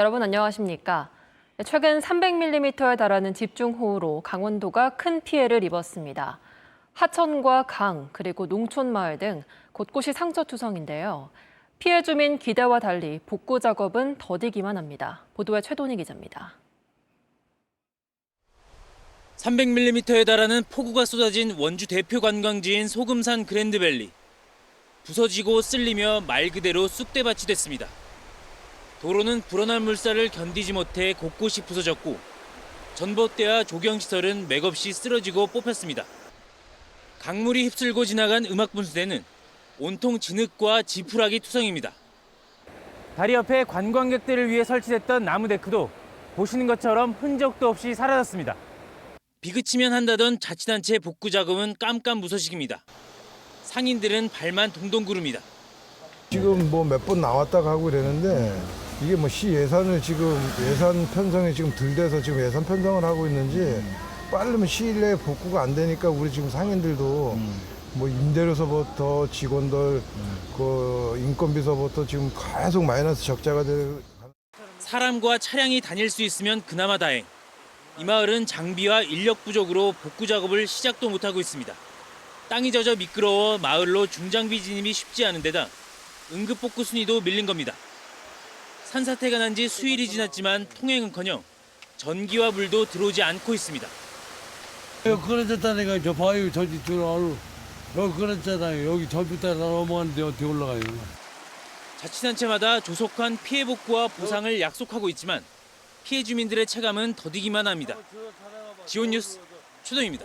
여러분 안녕하십니까? 네, 최근 300mm에 달하는 집중호우로 강원도가 큰 피해를 입었습니다. 하천과 강, 그리고 농촌 마을 등 곳곳이 상처투성인데요. 피해 주민 기대와 달리 복구 작업은 더디기만 합니다. 보도에 최돈희 기자입니다. 300mm에 달하는 폭우가 쏟아진 원주 대표 관광지인 소금산 그랜드밸리. 부서지고 쓸리며 말 그대로 쑥대밭이 됐습니다. 도로는 불어난 물살을 견디지 못해 곳곳이 부서졌고 전봇대와 조경시설은 맥없이 쓰러지고 뽑혔습니다. 강물이 휩쓸고 지나간 음악분수대는 온통 진흙과 지푸라기 투성입니다. 다리 옆에 관광객들을 위해 설치됐던 나무 데크도 보시는 것처럼 흔적도 없이 사라졌습니다. 비그치면 한다던 자치단체 복구 작업은 깜깜무소식입니다. 상인들은 발만 동동 구릅니다. 지금 뭐 몇 번 나왔다 가고 이러는데 이게 뭐 시 예산을 지금 예산 편성이 지금 덜 돼서 지금 예산 편성을 하고 있는지 빠르면 시일 내에 복구가 안 되니까 우리 지금 상인들도 뭐 임대료서부터 직원들 그 인건비서부터 지금 계속 마이너스 적자가 되고 사람과 차량이 다닐 수 있으면 그나마 다행. 이 마을은 장비와 인력 부족으로 복구 작업을 시작도 못하고 있습니다. 땅이 젖어 미끄러워 마을로 중장비 진입이 쉽지 않은 데다 응급 복구 순위도 밀린 겁니다. 산사태가 난 지 수일이 지났지만 통행은커녕 전기와 물도 들어오지 않고 있습니다. 여기 끊어졌다니까 저 바위 저기 들어가로 여기 끊었잖아요 여기 저기 따라 넘어가는데 어떻게 올라가요 자치단체마다 조속한 피해 복구와 보상을 약속하고 있지만 피해 주민들의 체감은 더디기만 합니다. 지온 뉴스 최동입니다.